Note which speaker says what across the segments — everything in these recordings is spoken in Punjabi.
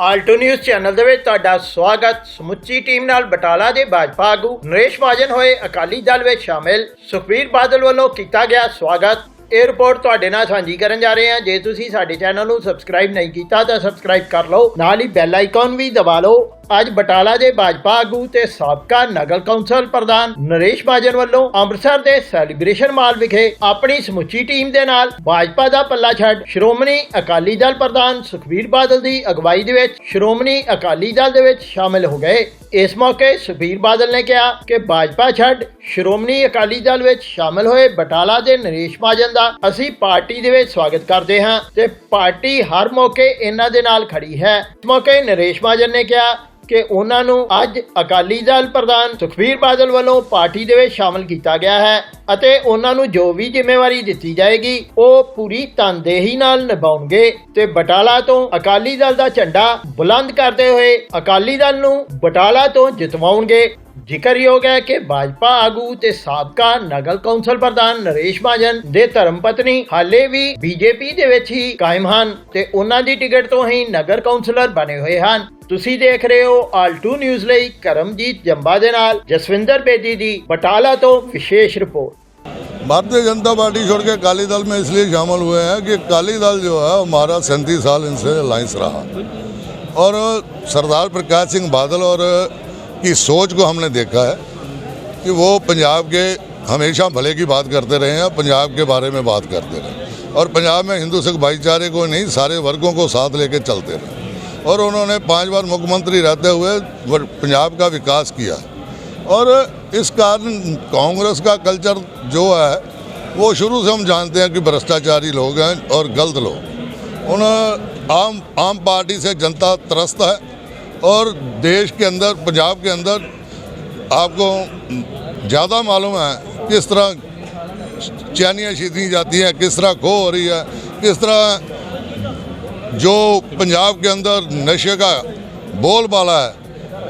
Speaker 1: ਆਲਟੋ ਨਿਊਜ਼ ਚੈਨਲ ਦੇ ਵਿੱਚ ਤੁਹਾਡਾ ਸਵਾਗਤ। ਸਮੁੱਚੀ ਟੀਮ ਨਾਲ ਬਟਾਲਾ ਦੇ ਭਾਜਪਾ ਆਗੂ ਨਰੇਸ਼ ਮਾਜਨ ਹੋਏ ਅਕਾਲੀ ਦਲ ਵਿੱਚ ਸ਼ਾਮਿਲ। ਸੁਖਬੀਰ ਬਾਦਲ ਵੱਲੋਂ ਕੀਤਾ ਗਿਆ ਸਵਾਗਤ। ਇਹ ਰਿਪੋਰਟ ਤੁਹਾਡੇ ਨਾਲ ਸਾਂਝੀ ਕਰਨ ਜਾ ਰਹੇ ਹਾਂ। ਜੇ ਤੁਸੀਂ ਸਾਡੇ ਚੈਨਲ ਨੂੰ ਸਬਸਕ੍ਰਾਈਬ ਨਹੀਂ ਕੀਤਾ, ਤਾਂ ਸਬਸਕ੍ਰਾਈਬ ਕਰ ਲਓ। ਨਾਲ ਹੀ ਬੈਲ ਆਈਕਨ ਵੀ ਦਬਾ ਲਓ। ਅੱਜ ਬਟਾਲਾ ਦੇ ਭਾਜਪਾ ਆਗੂ ਤੇ ਸਾਬਕਾ ਨਗਰ ਕੌਂਸਲ ਪ੍ਰਧਾਨ ਨਰੇਸ਼ ਮਾਜਨ ਵੱਲੋਂ ਅੰਮ੍ਰਿਤਸਰ ਦੇ ਸੈਲੀਬ੍ਰੇਸ਼ਨ ਮਾਲ ਵਿਖੇ ਆਪਣੀ ਸਮੁੱਚੀ ਟੀਮ ਦੇ ਨਾਲ ਭਾਜਪਾ ਦਾ ਪੱਲਾ ਛੱਡ ਸ਼੍ਰੋਮਣੀ ਅਕਾਲੀ ਦਲ ਪ੍ਰਧਾਨ ਸੁਖਬੀਰ ਬਾਦਲ ਦੀ ਅਗਵਾਈ ਦੇ ਵਿੱਚ ਸ਼੍ਰੋਮਣੀ ਅਕਾਲੀ ਦਲ ਦੇ ਵਿੱਚ ਸ਼ਾਮਿਲ ਹੋ ਗਏ। ਇਸ ਮੌਕੇ ਸੁਖਬੀਰ ਬਾਦਲ ਨੇ ਕਿਹਾ ਕਿ ਭਾਜਪਾ ਛੱਡ ਸ਼੍ਰੋਮਣੀ ਅਕਾਲੀ ਦਲ ਵਿੱਚ ਸ਼ਾਮਿਲ ਹੋਏ ਬਟਾਲਾ ਦੇ ਨਰੇਸ਼ ਮਾਜਨ ਦਾ ਅਸੀਂ ਪਾਰਟੀ ਦੇ ਵਿੱਚ ਸਵਾਗਤ ਕਰਦੇ ਹਾਂ ਤੇ ਪਾਰਟੀ ਹਰ ਮੌਕੇ ਇਹਨਾਂ ਦੇ ਨਾਲ ਖੜੀ ਹੈ। ਇਸ ਮੌਕੇ ਨਰੇਸ਼ ਮਾਜਨ ਨੇ ਕਿਹਾ ਕਿ ਉਹਨਾਂ ਨੂੰ ਅੱਜ ਅਕਾਲੀ ਦਲ ਪ੍ਰਧਾਨ ਸੁਖਬੀਰ ਬਾਦਲ ਵੱਲੋਂ ਪਾਰਟੀ ਦੇ ਵਿੱਚ ਸ਼ਾਮਲ ਕੀਤਾ ਗਿਆ ਹੈ ਅਤੇ ਉਹਨਾਂ ਨੂੰ ਜੋ ਵੀ ਜ਼ਿੰਮੇਵਾਰੀ ਦਿੱਤੀ ਜਾਏਗੀ, ਉਹ ਪੂਰੀ ਤਨਦੇਹੀ ਨਾਲ ਨਿਭਾਉਣਗੇ ਤੇ ਬਟਾਲਾ ਤੋਂ ਅਕਾਲੀ ਦਲ ਦਾ ਝੰਡਾ ਬੁਲੰਦ ਕਰਦੇ ਹੋਏ ਅਕਾਲੀ ਦਲ ਨੂੰ ਬਟਾਲਾ ਤੋਂ ਜਿਤਵਾਉਣਗੇ। ਜ਼ਿਕਰਯੋਗ ਹੈ ਕਿ ਭਾਜਪਾ ਆਗੂ ਤੇ ਸਾਬਕਾ ਨਗਰ ਕੌਂਸਲ ਪ੍ਰਧਾਨ ਨਰੇਸ਼ ਬਾਜਨ ਦੇ ਧਰਮ ਪਤਨੀ ਹਾਲੇ ਵੀ ਬੀਜੇਪੀ ਦੇ ਵਿੱਚ ਹੀ ਕਾਇਮ ਹਨ ਤੇ ਉਹਨਾਂ ਦੀ ਟਿਕਟ ਤੋਂ ਹੀ ਨਗਰ ਕੌਂਸਲਰ ਬਣੇ ਹੋਏ ਹਨ। ਤੁਸੀਂ ਦੇਖ ਰਹੇ ਹੋ ਆਲ 2 ਨਿਊਜ਼ ਲਈ ਕਰਮਜੀਤ ਜੰਬਾ ਦੇ ਨਾਲ ਜਸਵਿੰਦਰ ਬੇਦੀ ਦੀ ਬਟਾਲਾ ਤੋਂ ਵਿਸ਼ੇਸ਼ ਰਿਪੋਰਟ।
Speaker 2: भारतीय जनता पार्टी छोड़ के अकाली दल में इसलिए शामिल हुए हैं कि अकाली दल जो है हमारा सैंतीस साल इनसे अलायंस रहा और सरदार प्रकाश सिंह बादल और की सोच को हमने देखा है कि वो पंजाब के हमेशा भले की बात करते रहे हैं पंजाब के बारे में बात करते रहे और पंजाब में हिंदू सिख भाईचारे को नहीं, सारे वर्गों को साथ लेके चलते रहे और उन्होंने पाँच बार मुख्यमंत्री रहते हुए पंजाब का विकास किया और इस कारण कांग्रेस का कल्चर जो है, वो शुरू से हम जानते हैं कि भ्रष्टाचारी लोग हैं और गलत लोग। उन आम आम पार्टी से जनता त्रस्त है। और देश के अंदर पंजाब के अंदर आपको ज़्यादा मालूम है किस तरह चैनियाँ छीनी जाती हैं किस तरह खो हो रही है किस तरह जो पंजाब के अंदर नशे का बोलबाला है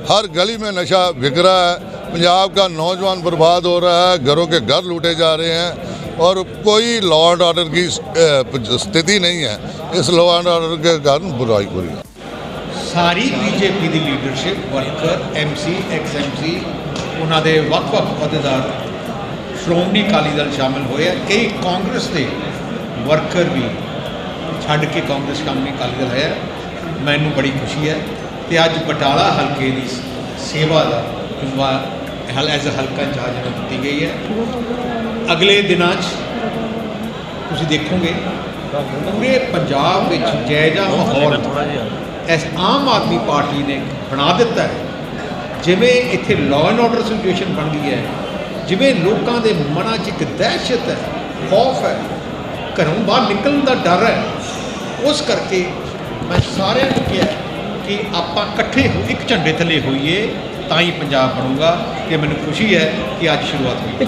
Speaker 2: हर गली में नशा बिक रहा है पंजाब का नौजवान बर्बाद हो रहा है घरों के घर लूटे जा रहे हैं और कोई लॉ एंड ऑर्डर की अ, स्थिति नहीं है इस लॉ एंड ऑर्डर के कारण बुराई हो रही है
Speaker 3: ਸਾਰੀ ਬੀਜੇਪੀ ਦੀ leadership worker MC ex MC ਉਹਨਾਂ ਦੇ ਵੱਖ-ਵੱਖ ਅਹੁਦੇਦਾਰ ਸ਼੍ਰੋਮਣੀ ਅਕਾਲੀ ਦਲ ਸ਼ਾਮਿਲ ਹੋਏ ਆ। ਕਈ ਕਾਂਗਰਸ ਦੇ ਵਰਕਰ ਵੀ ਛੱਡ ਕੇ ਕਾਂਗਰਸ ਸ਼੍ਰੋਮਣੀ ਅਕਾਲੀ ਦਲ ਹੈ। ਮੈਨੂੰ ਬੜੀ ਖੁਸ਼ੀ ਹੈ ਤੇ ਅੱਜ ਬਟਾਲਾ ਹਲਕੇ ਦੀ ਸੇਵਾ ਦਾ ਜੁਮਾ ਹਲ ਐਜ਼ ਹਲਕਾ ਇੰਚਾਰਜ ਨੂੰ ਦਿੱਤੀ ਗਈ ਹੈ। ਅਗਲੇ ਦਿਨਾਂ 'ਚ ਤੁਸੀਂ ਦੇਖੋਗੇ, ਪੂਰੇ ਪੰਜਾਬ ਵਿੱਚ ਜੈਜਾ ਮਾਹੌਲ ਇਸ ਆਮ ਆਦਮੀ ਪਾਰਟੀ ਨੇ ਬਣਾ ਦਿੱਤਾ ਹੈ। ਜਿਵੇਂ ਇੱਥੇ ਲਾਅ ਐਂਡ ਆਰਡਰ ਸਿਚੁਏਸ਼ਨ ਬਣ ਗਈ ਹੈ, ਜਿਵੇਂ ਲੋਕਾਂ ਦੇ ਮਨਾਂ 'ਚ ਇੱਕ ਦਹਿਸ਼ਤ ਹੈ, ਖੌਫ ਹੈ, ਘਰੋਂ ਬਾਹਰ ਨਿਕਲਣ ਦਾ ਡਰ ਹੈ, ਉਸ ਕਰਕੇ ਮੈਂ ਸਾਰਿਆਂ ਨੂੰ ਕਿਹਾ ਕਿ ਆਪਾਂ ਇਕੱਠੇ ਹੋ ਇੱਕ ਝੰਡੇ ਥੱਲੇ ਹੋਈਏ, ਤਾਂ ਹੀ ਪੰਜਾਬ ਬਣੂਗਾ, ਤੇ ਮੈਨੂੰ ਖੁਸ਼ੀ ਹੈ ਕਿ ਅੱਜ ਸ਼ੁਰੂਆਤ ਹੋਈ।